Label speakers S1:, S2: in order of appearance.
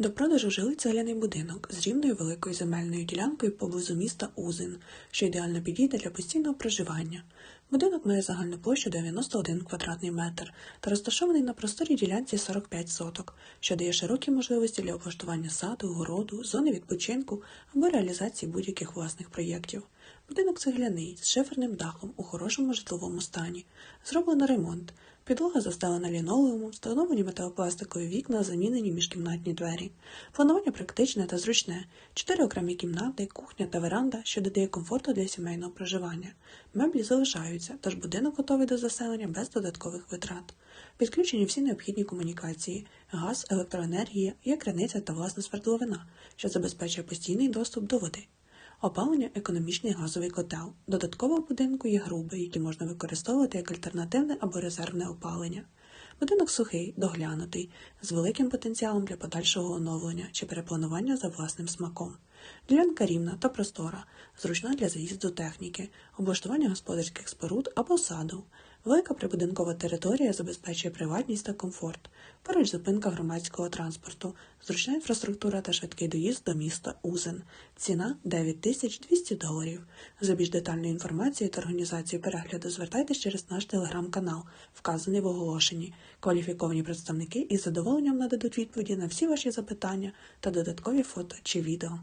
S1: До продажу жилий цегляний будинок з рівною великою земельною ділянкою поблизу міста Узин, що ідеально підійде для постійного проживання. Будинок має загальну площу 91 квадратний метр та розташований на просторій ділянці 45 соток, що дає широкі можливості для облаштування саду, городу, зони відпочинку або реалізації будь-яких власних проєктів. Будинок цегляний з шиферним дахом у хорошому житловому стані. Зроблено ремонт. Підлога застелена лінолеумом, встановлені металопластикові вікна, замінені міжкімнатні двері. Планування практичне та зручне. Чотири окремі кімнати, кухня та веранда, що додає комфорту для сімейного проживання. Меблі залишаються, тож будинок готовий до заселення без додаткових витрат. Підключені всі необхідні комунікації: газ, електроенергія, є криниця та власна свердловина, що забезпечує постійний доступ до води. Опалення економічний газовий котел. Додатково в будинку є груби, які можна використовувати як альтернативне або резервне опалення. Будинок сухий, доглянутий, з великим потенціалом для подальшого оновлення чи перепланування за власним смаком. Ділянка рівна та простора, зручна для заїзду техніки, облаштування господарських споруд або саду. Велика прибудинкова територія забезпечує приватність та комфорт. Поруч зупинка громадського транспорту, зручна інфраструктура та швидкий доїзд до міста Узен. Ціна 9200 доларів. За більш детальною інформацією та організацією перегляду звертайтесь через наш телеграм-канал, вказаний в оголошенні. Кваліфіковані представники із задоволенням нададуть відповіді на всі ваші запитання та додаткові фото чи відео.